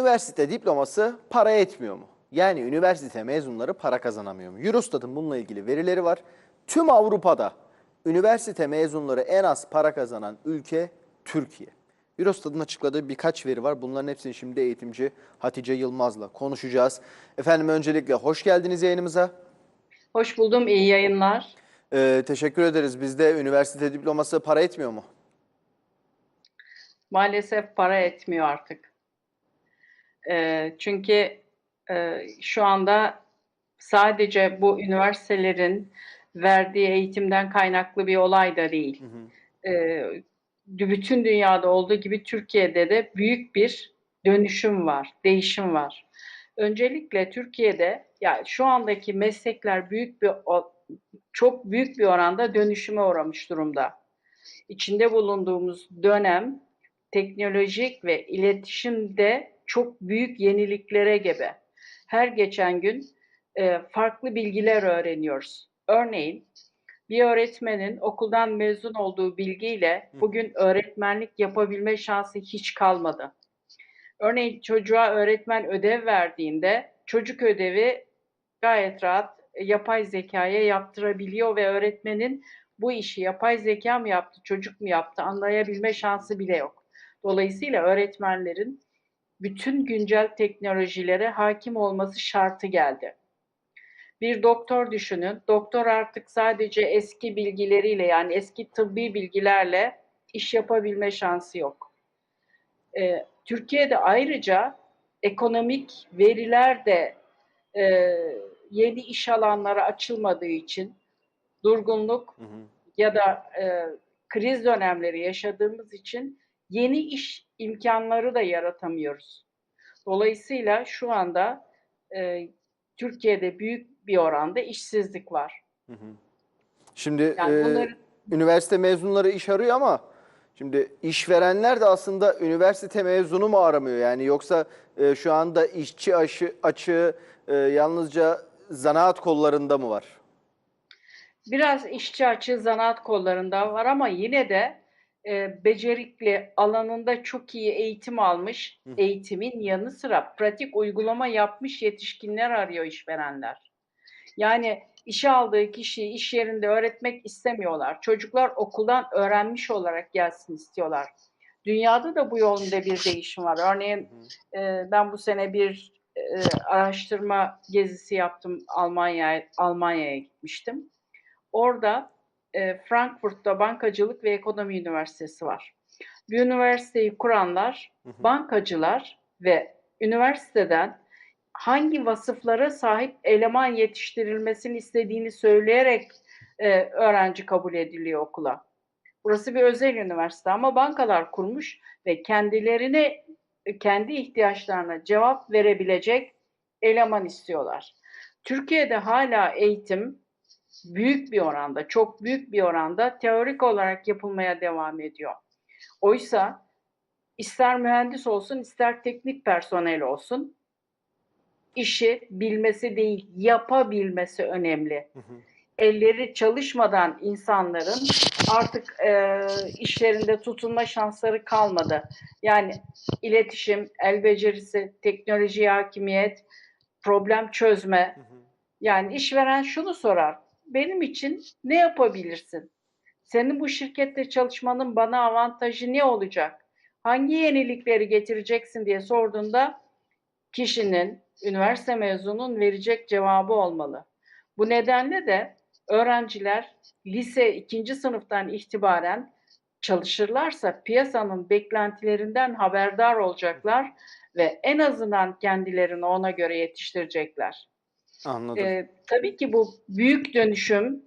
Üniversite diploması para etmiyor mu? Yani üniversite mezunları para kazanamıyor mu? Eurostat'ın bununla ilgili verileri var. Tüm Avrupa'da üniversite mezunları en az para kazanan ülke Türkiye. Eurostat'ın açıkladığı birkaç veri var. Bunların hepsini şimdi eğitimci Hatice Yılmaz'la konuşacağız. Efendim öncelikle hoş geldiniz yayınımıza. Hoş buldum, iyi yayınlar. Ee, teşekkür ederiz. Bizde üniversite diploması para etmiyor mu? Maalesef para etmiyor artık. Ee, çünkü e, şu anda sadece bu üniversitelerin verdiği eğitimden kaynaklı bir olay da değil. Ee, bütün dünyada olduğu gibi Türkiye'de de büyük bir dönüşüm var, değişim var. Öncelikle Türkiye'de yani şu andaki meslekler büyük bir çok büyük bir oranda dönüşüme uğramış durumda. İçinde bulunduğumuz dönem teknolojik ve iletişimde çok büyük yeniliklere gebe. Her geçen gün e, farklı bilgiler öğreniyoruz. Örneğin bir öğretmenin okuldan mezun olduğu bilgiyle bugün öğretmenlik yapabilme şansı hiç kalmadı. Örneğin çocuğa öğretmen ödev verdiğinde çocuk ödevi gayet rahat e, yapay zekaya yaptırabiliyor ve öğretmenin bu işi yapay zeka mı yaptı, çocuk mu yaptı anlayabilme şansı bile yok. Dolayısıyla öğretmenlerin bütün güncel teknolojilere hakim olması şartı geldi. Bir doktor düşünün. Doktor artık sadece eski bilgileriyle yani eski tıbbi bilgilerle iş yapabilme şansı yok. Ee, Türkiye'de ayrıca ekonomik veriler de e, yeni iş alanları açılmadığı için durgunluk Hı hı. ya da e, kriz dönemleri yaşadığımız için yeni iş imkanları da yaratamıyoruz. Dolayısıyla şu anda e, Türkiye'de büyük bir oranda işsizlik var. Hı hı. Şimdi Yani e, bunları üniversite mezunları iş arıyor ama şimdi işverenler de aslında üniversite mezunu mu aramıyor? Yani yoksa e, şu anda işçi aşı, açığı e, yalnızca zanaat kollarında mı var? biraz işçi açığı zanaat kollarında var ama yine de e, becerikli alanında çok iyi eğitim almış, Hı. eğitimin yanı sıra pratik uygulama yapmış yetişkinler arıyor işverenler. Yani işe aldığı kişiyi iş yerinde öğretmek istemiyorlar. Çocuklar okuldan öğrenmiş olarak gelsin istiyorlar. Dünyada da bu yolunda bir değişim var. Örneğin e, ben bu sene bir e, araştırma gezisi yaptım Almanya'ya Almanya'ya gitmiştim. Orada e, Frankfurt'ta Bankacılık ve Ekonomi Üniversitesi var. Bu üniversiteyi kuranlar Hı hı. bankacılar ve üniversiteden hangi vasıflara sahip eleman yetiştirilmesini istediğini söyleyerek e, öğrenci kabul ediliyor okula. Burası bir özel üniversite ama bankalar kurmuş ve kendilerine kendi ihtiyaçlarına cevap verebilecek eleman istiyorlar. Türkiye'de hala eğitim büyük bir oranda, çok büyük bir oranda teorik olarak yapılmaya devam ediyor. Oysa ister mühendis olsun, ister teknik personel olsun, işi bilmesi değil, yapabilmesi önemli. Elleri çalışmadan insanların artık e, işlerinde tutunma şansları kalmadı. Yani iletişim, el becerisi, teknoloji hakimiyet, problem çözme, yani işveren şunu sorar. Benim için ne yapabilirsin? Senin bu şirkette çalışmanın bana avantajı ne olacak? Hangi yenilikleri getireceksin diye sorduğunda kişinin, üniversite mezunun verecek cevabı olmalı. Bu nedenle de öğrenciler lise ikinci sınıftan itibaren çalışırlarsa piyasanın beklentilerinden haberdar olacaklar ve en azından kendilerini ona göre yetiştirecekler. Anladım. Ee, tabii ki bu büyük dönüşüm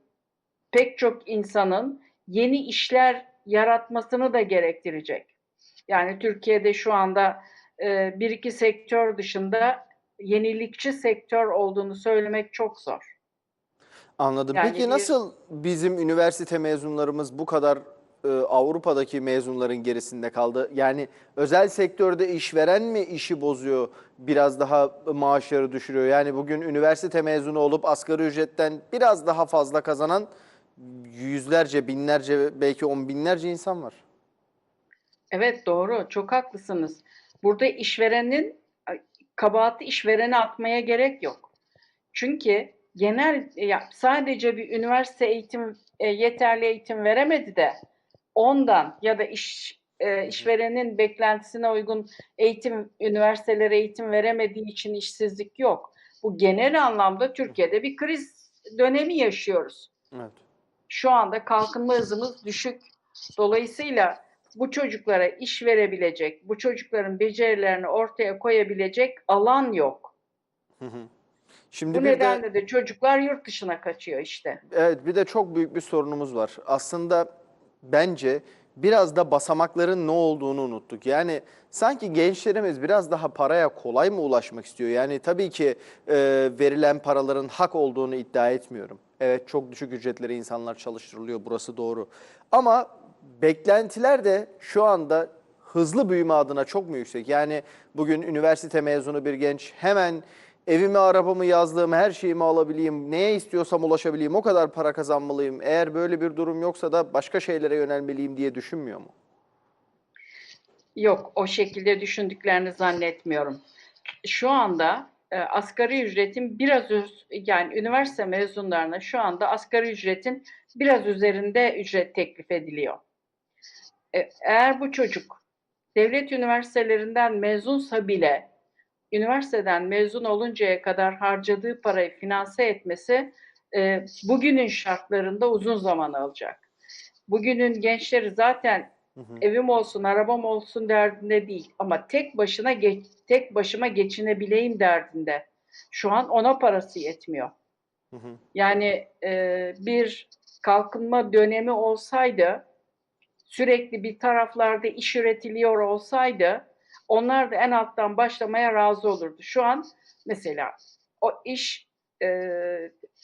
pek çok insanın yeni işler yaratmasını da gerektirecek. Yani Türkiye'de şu anda e, bir iki sektör dışında yenilikçi sektör olduğunu söylemek çok zor. Anladım. Yani Peki bir- nasıl bizim üniversite mezunlarımız bu kadar e, Avrupa'daki mezunların gerisinde kaldı? Yani özel sektörde işveren mi işi bozuyor, biraz daha maaşları düşürüyor? Yani bugün üniversite mezunu olup asgari ücretten biraz daha fazla kazanan yüzlerce, binlerce, belki on binlerce insan var. Evet doğru, çok haklısınız. Burada işverenin kabahati işverene atmaya gerek yok. Çünkü genel sadece bir üniversite eğitim e, yeterli eğitim veremedi de ondan ya da iş e, işverenin beklentisine uygun eğitim üniversitelere eğitim veremediği için işsizlik yok. Bu genel anlamda Türkiye'de bir kriz dönemi yaşıyoruz. Evet. Şu anda kalkınma hızımız düşük. Dolayısıyla bu çocuklara iş verebilecek, bu çocukların becerilerini ortaya koyabilecek alan yok. Hı hı. Şimdi Bu bir de nedenle de çocuklar yurt dışına kaçıyor işte. evet bir de çok büyük bir sorunumuz var. Aslında bence biraz da basamakların ne olduğunu unuttuk. Yani sanki gençlerimiz biraz daha paraya kolay mı ulaşmak istiyor? Yani tabii ki e, verilen paraların hak olduğunu iddia etmiyorum. Evet çok düşük ücretlere insanlar çalıştırılıyor burası doğru. Ama beklentiler de şu anda hızlı büyüme adına çok mu yüksek? Yani bugün üniversite mezunu bir genç hemen evimi, arabamı, yazlığımı, her şeyimi alabileyim, neye istiyorsam ulaşabileyim, o kadar para kazanmalıyım. Eğer böyle bir durum yoksa da başka şeylere yönelmeliyim diye düşünmüyor mu? Yok, o şekilde düşündüklerini zannetmiyorum. Şu anda e, asgari ücretin biraz üst, yani üniversite mezunlarına şu anda asgari ücretin biraz üzerinde ücret teklif ediliyor. E, eğer bu çocuk devlet üniversitelerinden mezunsa bile üniversiteden mezun oluncaya kadar harcadığı parayı finanse etmesi e, bugünün şartlarında uzun zaman alacak. Bugünün gençleri zaten Hı hı. evim olsun, arabam olsun derdinde değil ama tek başına geç, tek başıma geçinebileyim derdinde. Şu an ona parası yetmiyor. Hı hı. Yani e, bir kalkınma dönemi olsaydı, sürekli bir taraflarda iş üretiliyor olsaydı, onlar da en alttan başlamaya razı olurdu. Şu an mesela o iş, e,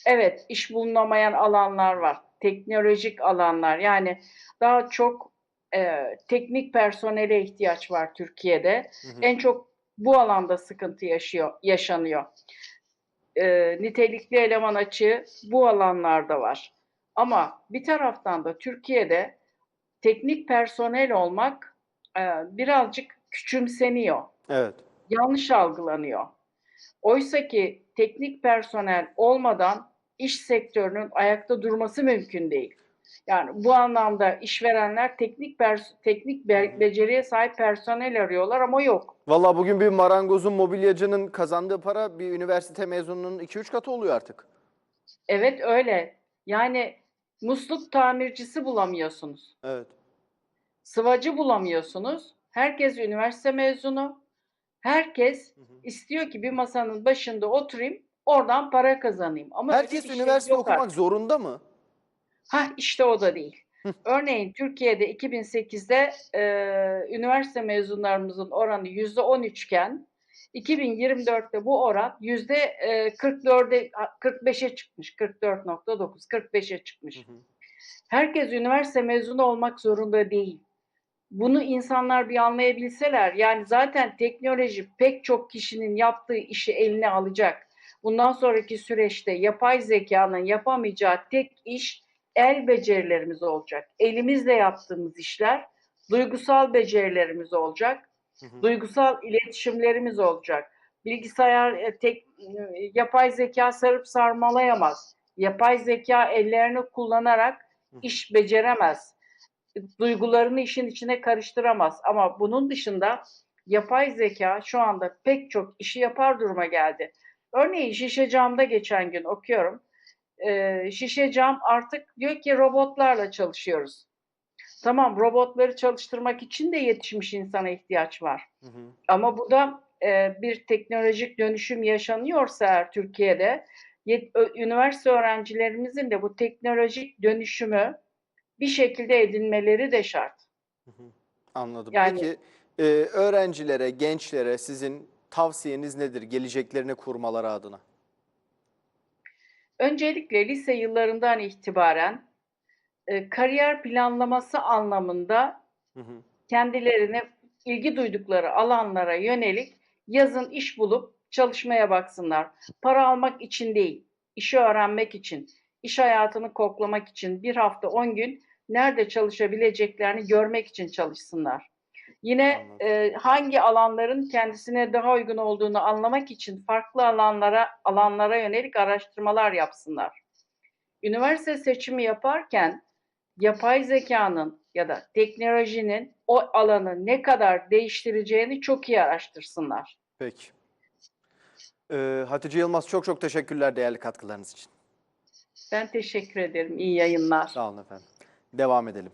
evet iş bulunamayan alanlar var, teknolojik alanlar. Yani daha çok e, teknik personele ihtiyaç var Türkiye'de. Hı hı. En çok bu alanda sıkıntı yaşıyor, yaşanıyor. E, nitelikli eleman açığı bu alanlarda var. Ama bir taraftan da Türkiye'de teknik personel olmak e, birazcık küçümseniyor, Evet. yanlış algılanıyor. Oysa ki teknik personel olmadan iş sektörünün ayakta durması mümkün değil. Yani bu anlamda işverenler teknik pers- teknik be- beceriye sahip personel arıyorlar ama yok. Vallahi bugün bir marangozun, mobilyacının kazandığı para bir üniversite mezununun 2-3 katı oluyor artık. Evet öyle. Yani musluk tamircisi bulamıyorsunuz. Evet. Sıvacı bulamıyorsunuz. Herkes üniversite mezunu. Herkes Hı hı. istiyor ki bir masanın başında oturayım, oradan para kazanayım. Ama Herkes şey üniversite okumak artık. zorunda mı? Hah işte o da değil. Hı. Örneğin Türkiye'de 2008'de e, üniversite mezunlarımızın oranı yüzde 13 iken 2024'te bu oran yüzde e, 44'e 45'e çıkmış. 44.9 45'e çıkmış. Hı hı. Herkes üniversite mezunu olmak zorunda değil. Bunu insanlar bir anlayabilseler, yani zaten teknoloji pek çok kişinin yaptığı işi eline alacak. Bundan sonraki süreçte yapay zekanın yapamayacağı tek iş el becerilerimiz olacak. Elimizle yaptığımız işler, duygusal becerilerimiz olacak, Hı hı. duygusal iletişimlerimiz olacak. Bilgisayar e, tek e, yapay zeka sarıp sarmalayamaz. Yapay zeka ellerini kullanarak iş beceremez. Duygularını işin içine karıştıramaz. Ama bunun dışında yapay zeka şu anda pek çok işi yapar duruma geldi. Örneğin şişe camda geçen gün okuyorum. Ee, şişe cam artık diyor ki robotlarla çalışıyoruz. Tamam robotları çalıştırmak için de yetişmiş insana ihtiyaç var. Hı hı. Ama bu da e, bir teknolojik dönüşüm yaşanıyorsa eğer Türkiye'de yet- üniversite öğrencilerimizin de bu teknolojik dönüşümü bir şekilde edinmeleri de şart. Anladım. Yani- Peki e, öğrencilere, gençlere sizin tavsiyeniz nedir geleceklerini kurmaları adına? Öncelikle lise yıllarından itibaren e, kariyer planlaması anlamında Hı hı. kendilerine ilgi duydukları alanlara yönelik yazın iş bulup çalışmaya baksınlar. Para almak için değil, işi öğrenmek için, iş hayatını koklamak için bir hafta 10 gün nerede çalışabileceklerini görmek için çalışsınlar. Yine Anladım. e, hangi alanların kendisine daha uygun olduğunu anlamak için farklı alanlara alanlara yönelik araştırmalar yapsınlar. Üniversite seçimi yaparken yapay zekanın ya da teknolojinin o alanı ne kadar değiştireceğini çok iyi araştırsınlar. Peki. Ee, Hatice Yılmaz çok çok teşekkürler değerli katkılarınız için. Ben teşekkür ederim. İyi yayınlar. Sağ olun efendim. Devam edelim.